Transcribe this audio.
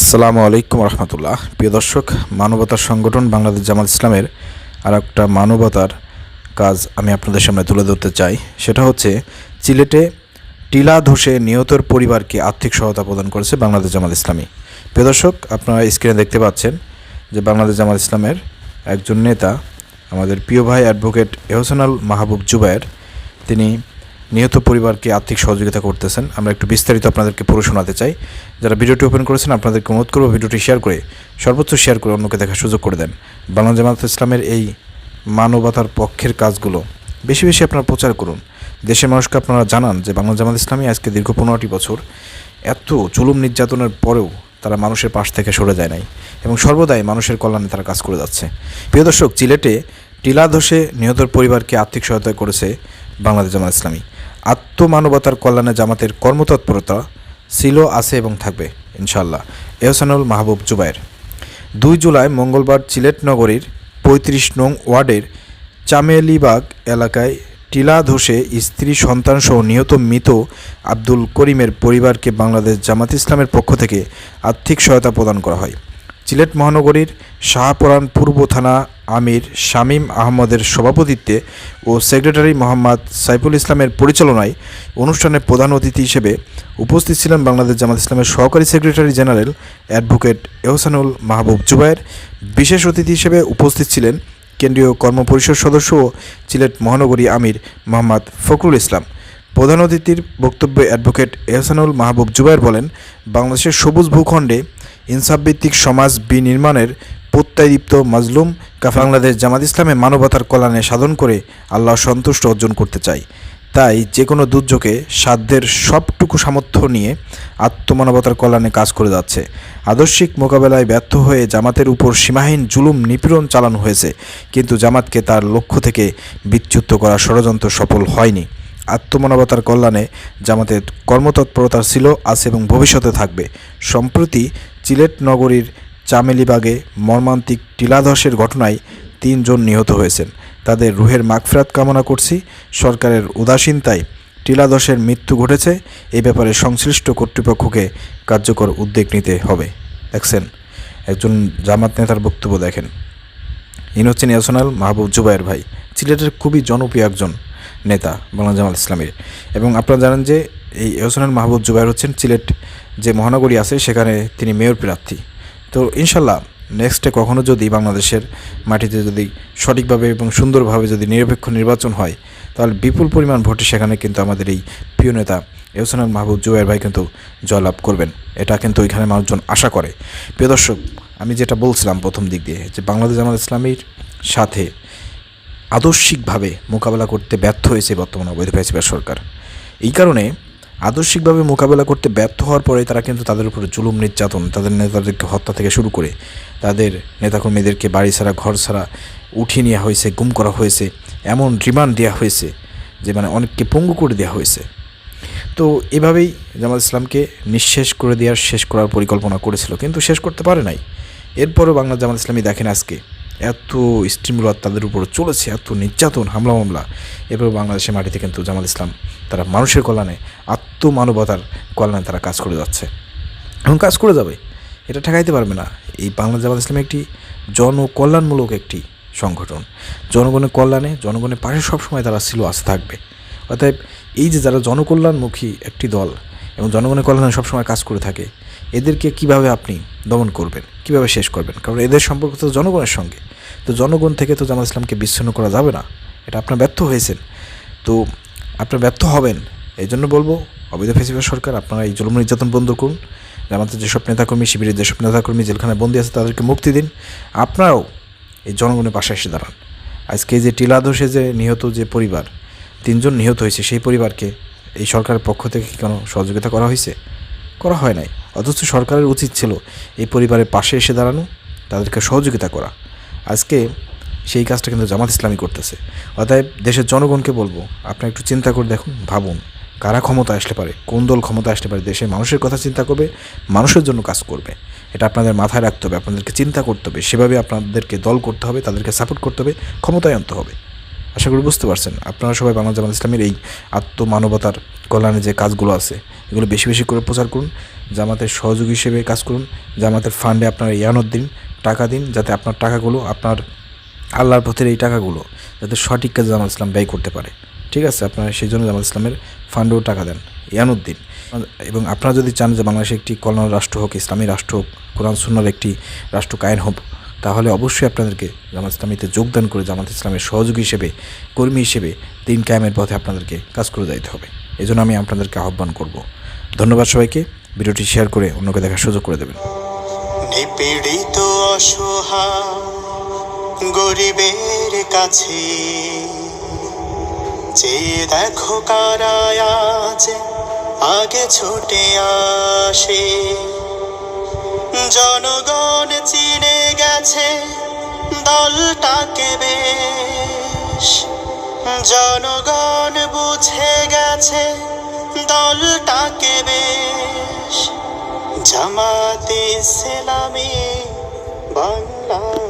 আসসালামু আলাইকুম রহমতুল্লাহ। প্রিয় দর্শক, মানবতার সংগঠন বাংলাদেশ জামাত ইসলামের আর একটা মানবতার কাজ আমি আপনাদের সামনে তুলে ধরতে চাই। সেটা হচ্ছে সিলেটে টিলা ধসে নিহতর পরিবারকে আর্থিক সহায়তা প্রদান করেছে বাংলাদেশ জামাত ইসলামী। প্রিয় দর্শক, আপনারা স্ক্রিনে দেখতে পাচ্ছেন যে বাংলাদেশ জামাত ইসলামের একজন নেতা, আমাদের প্রিয় ভাই অ্যাডভোকেট এহসানাল মাহবুব জুবায়ের, তিনি নিহত পরিবারকে আর্থিক সহযোগিতা করতেছেন। আমরা একটু বিস্তারিত আপনাদেরকে পুরো শোনাতে চাই। যারা ভিডিওটি ওপেন করেছেন, আপনাদেরকে অনুরোধ করব ভিডিওটি শেয়ার করে, সর্বোচ্চ শেয়ার করে অন্যকে দেখার সুযোগ করে দেন। বাংলা জামাত ইসলামের এই মানবতার পক্ষের কাজগুলো বেশি বেশি আপনারা প্রচার করুন। দেশের মানুষকে আপনারা জানান যে বাংলা জামাত ইসলামী আজকে দীর্ঘ পনেরোটি বছর এত চুলুম নির্যাতনের পরেও তারা মানুষের পাশ থেকে সরে যায় নাই এবং সর্বদাই মানুষের কল্যাণে তারা কাজ করে যাচ্ছে। প্রিয় দর্শক সিলেটে টিলা ধসে নিহতর পরিবারকে আর্থিক সহায়তা করেছে বাংলাদেশ জামাত ইসলামী। আত্মমানবতার কল্যাণে জামাতের কর্মতৎপরতা ছিল, আছে এবং থাকবে ইনশাল্লাহ এহসানুল মাহবুব জুবায়ের দুই জুলাই মঙ্গলবার সিলেট নগরীর পঁয়ত্রিশ নং ওয়ার্ডের চামেলিবাগ এলাকায় টিলা ধসে স্ত্রী সন্তানসহ নিহত মৃত আব্দুল করিমের পরিবারকে বাংলাদেশ জামাত ইসলামের পক্ষ থেকে আর্থিক সহায়তা প্রদান করা হয়। সিলেট মহানগরীর শাহপরান পূর্ব থানা আমির শামীম আহমদের সভাপতিত্বে ও সেক্রেটারি মোহাম্মদ সাইফুল ইসলামের পরিচালনায় অনুষ্ঠানে প্রধান অতিথি হিসেবে উপস্থিত ছিলেন বাংলাদেশ জামাত ইসলামের সহকারী secretary general advocate Ehsanul Mahbub Zubair. বিশেষ অতিথি হিসেবে উপস্থিত ছিলেন কেন্দ্রীয় কর্মপরিষদ সদস্য ও সিলেট মহানগরী আমির মোহাম্মদ ফখরুল ইসলাম। প্রধান অতিথির বক্তব্যে অ্যাডভোকেট এহসানুল মাহবুব জুবায়ের বলেন, বাংলাদেশের সবুজ ভূখণ্ডে ইনসাফভিত্তিক সমাজ বিনির্মাণের প্রত্যয়দীপ্ত মাজলুম বাংলাদেশ জামাত ইসলামে মানবতার কল্যাণে সাধন করে আল্লাহ সন্তুষ্ট অর্জন করতে চাই তাই যে কোনো দুর্যোগে সাধ্যের সবটুকু সামর্থ্য নিয়ে আত্মমানবতার কল্যাণে কাজ করে যাচ্ছে। আদর্শিক মোকাবেলায় ব্যর্থ হয়ে জামাতের উপর সীমাহীন জুলুম নিপীড়ন চালানো হয়েছে, কিন্তু জামাতকে তার লক্ষ্য থেকে বিচ্যুত করা ষড়যন্ত্র সফল হয়নি। আত্মমানবতার কল্যাণে জামাতের কর্মতৎপরতা ছিল, আছে এবং ভবিষ্যতে থাকবে। সম্প্রতি চিলেট নগরীর চামেলিবাগে মর্মান্তিক টিলাধসের ঘটনায় তিনজন নিহত হয়েছেন। তাদের রুহের মাগফিরাত কামনা করছি। সরকারের উদাসীনতায় টিলাধসের মৃত্যু ঘটেছে। এই ব্যাপারে সংশ্লিষ্ট কর্তৃপক্ষকে কার্যকর উদ্যোগ নিতে হবে। দেখছেন একজন জামাত নেতার বক্তব্য দেখেন। ইনি হচ্ছেন মাহবুব জুবায়ের ভাই সিলেটের খুবই জনপ্রিয় একজন নেতা বাংলা জামাত ইসলামের। এবং আপনারা জানেন যে এই এহসানুল মাহবুব জুবাইর হচ্ছেন সিলেট যে মহানগরী আছে, সেখানে তিনি মেয়র প্রার্থী। তো ইনশাল্লাহ নেক্সটে কখনো যদি বাংলাদেশের মাটিতে যদি সঠিকভাবে এবং সুন্দরভাবে যদি নিরপেক্ষ নির্বাচন হয়, তাহলে বিপুল পরিমাণ ভোটে সেখানে কিন্তু আমাদের এই প্রিয় নেতা এহসানুল মাহবুব জুবাইর ভাই কিন্তু জয়লাভ করবেন। এটা কিন্তু ওইখানে মানুষজন আশা করে। প্রিয় দর্শক, আমি যেটা বলছিলাম প্রথম দিক দিয়ে, যে বাংলাদেশ জামাত ইসলামীর সাথে আদর্শিকভাবে মোকাবেলা করতে ব্যর্থ হয়েছে বর্তমান অবৈধ ফ্যাসিবাদ সরকার। এই কারণে আদর্শিকভাবে মোকাবেলা করতে ব্যর্থ হওয়ার পরে তারা কিন্তু তাদের উপরে জুলুম, নির্যাতন, তাদের নেতাদেরকে হত্যা থেকে শুরু করে তাদের নেতাকর্মীদেরকে বাড়ি ছাড়া, ঘর ছাড়া উঠিয়ে নেওয়া হয়েছে, গুম করা হয়েছে, এমন রিমান্ড দেওয়া হয়েছে যে মানে অনেককে পঙ্গু করে দেওয়া হয়েছে। তো এভাবেই জামাত ইসলামকে নিঃশেষ করে দেওয়ার, শেষ করার পরিকল্পনা করেছিল, কিন্তু শেষ করতে পারে নাই। এরপরও বাংলা জামাত ইসলামী দেখেন আজকে এত স্টিমুলার তাদের উপর চলেছে, এত নির্যাতন, হামলা, মামলা। এরপর বাংলাদেশের মাটিতে কিন্তু জামাত ইসলাম তারা মানুষের কল্যাণে আত্মমানবতার কল্যাণে তারা কাজ করে যাচ্ছে। এবং কাজ করে যাবে, এটা ঠেকাইতে পারবে না। এই বাংলা জামাত ইসলাম একটি জনকল্যাণমূলক একটি সংগঠন। জনগণের কল্যাণে, জনগণের পাশে সবসময় তারা ছিল আজ থাকবে। অতএব এই যে যারা জনকল্যাণমুখী একটি দল এবং জনগণের কল্যাণে সবসময় কাজ করে থাকে, এদেরকে কীভাবে আপনি দমন করবেন, কীভাবে শেষ করবেন? কারণ এদের সম্পর্ক তো জনগণের সঙ্গে। তো জনগণ থেকে তো জামাত ইসলামকে বিচ্ছিন্ন করা যাবে না। এটা আপনার ব্যর্থ হয়েছেন। তো আপনার ব্যর্থ হবেন এই জন্য বলব অবৈধ ফেসিবাদ সরকার, আপনারা এই জুলুম নির্যাতন বন্ধ করুন। জামাতের যেসব নেতাকর্মী, শিবিরের যেসব নেতাকর্মী জেলখানায় বন্দী আছে, তাদেরকে মুক্তি দিন। আপনারাও এই জনগণের পাশে এসে দাঁড়ান। আজকে যে টিলাধসে যে নিহত যে পরিবার, তিনজন নিহত হয়েছে, সেই পরিবারকে এই সরকারের পক্ষ থেকে কি কোনো সহযোগিতা করা হয়েছে? করা হয় নাই। অথচ সরকারের উচিত ছিল এই পরিবারের পাশে এসে দাঁড়ানো, তাদেরকে সহযোগিতা করা। আজকে সেই কাজটা কিন্তু জামাত ইসলামী করতেছে। অতএব দেশের জনগণকে বলব, আপনারা একটু চিন্তা করে দেখুন, ভাবুন। কারা ক্ষমতা আসতে পারে, কোন দল ক্ষমতা আসতে পারে দেশের মানুষের কথা চিন্তা করবে, মানুষের জন্য কাজ করবে। এটা আপনাদের মাথায় রাখতে হবে, আপনাদেরকে চিন্তা করতে হবে, সেভাবে আপনাদেরকে দল করতে হবে, তাদেরকে সাপোর্ট করতে হবে, ক্ষমতায় আনতে হবে। আশা করি বুঝতে পারছেন, আপনারা সবাই বাংলা জামাত ইসলামের এই আত্মমানবতার কল্যাণে যে কাজগুলো আছে, এগুলো বেশি বেশি করে প্রচার করুন, জামাতের সহযোগী হিসেবে কাজ করুন, জামাতের ফান্ডে আপনারা ইয়ানত দিন, টাকা দিন, যাতে আপনার টাকাগুলো, আপনার আল্লাহর পথের এই টাকাগুলো, যাতে সঠিক কাজে জামাত ইসলাম ব্যয় করতে পারে। ঠিক আছে, আপনারা সেই জন্য জামাত ইসলামের ফান্ডেও টাকা দেন। ইয়ানত দিন এবং আপনারা যদি চান যে বাংলাদেশে একটি কল্যাণ রাষ্ট্র হোক, ইসলামী রাষ্ট্র হোক, কোরআন সুন্নার একটি রাষ্ট্র কায়েম হোক, তাহলে অবশ্যই আপনাদেরকে জামাত ইসলামীতে যোগদান করে জামাত ইসলামের সহযোগী হিসেবে, কর্মী হিসেবে দিন কায়েমের পথে আপনাদেরকে কাজ করে যাইতে হবে। এই জন্য আমি আপনাদেরকে আহ্বান করব। ধন্যবাদ সবাইকে। ভিডিওটি শেয়ার করে অন্যকে দেখার সুযোগ করে দেবেন। নিপীড়িত অসহায় গরিবের কাছে যে দেখো আছে, আগে ছুটে আসে। জনগণ চিনে গেছে দলটাকে বেশ। জনগণ বুঝে গেছে দলটাকে বেশ। জামাতে সেলামে বাংলা